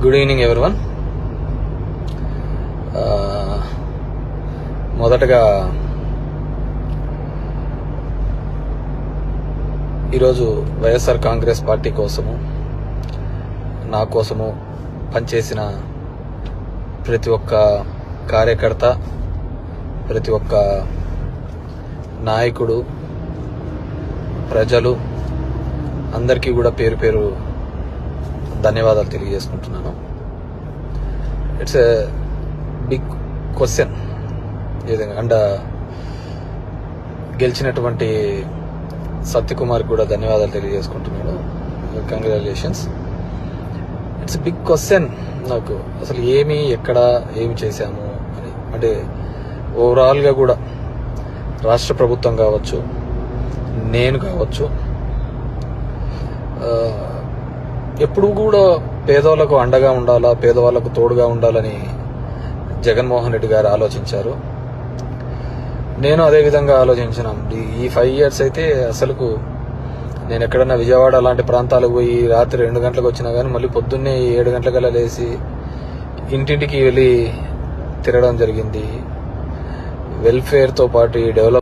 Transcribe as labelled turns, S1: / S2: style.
S1: Good evening everyone మొదటగా ఈరోజు YSR Congress party కోసము నా కోసము పనిచేసిన ప్రతి ఒక్క కార్యకర్త ప్రతి ఒక్క నాయకుడు ప్రజలు అందరికీ కూడా పేరు పేరు ధన్యవాదాలు తెలియజేసుకుంటున్నాను. It's a big question and uh, గెలిచినటువంటి సత్యకుమార్ కూడా ధన్యవాదాలు తెలియజేసుకుంటున్నాను. కంగ్రాచులేషన్స్ ఇట్స్ బిగ్ క్వశ్చన్ నాకు అసలు ఏమి ఎక్కడ ఏమి చేశాము అని అంటే ఓవరాల్గా కూడా రాష్ట్ర ప్రభుత్వం కావచ్చు నేను కావచ్చు uh, ఎప్పుడు కూడా పేదవాళ్ళకు అండగా ఉండాలా పేదవాళ్ళకు తోడుగా ఉండాలని జగన్మోహన్ రెడ్డి గారు ఆలోచించారు. నేను అదే విధంగా ఆలోచించినాం. ఈ ఫైవ్ ఇయర్స్ అయితే అసలుకు నేను ఎక్కడన్నా విజయవాడ అలాంటి ప్రాంతాలకు పోయి రాత్రి రెండు గంటలకు వచ్చినా కానీ మళ్ళీ పొద్దున్నే ఏడు గంటలకల్లా లేచి ఇంటింటికి వెళ్ళి తిరగడం జరిగింది. వెల్ఫేర్తో పాటు ఈ డెవలప్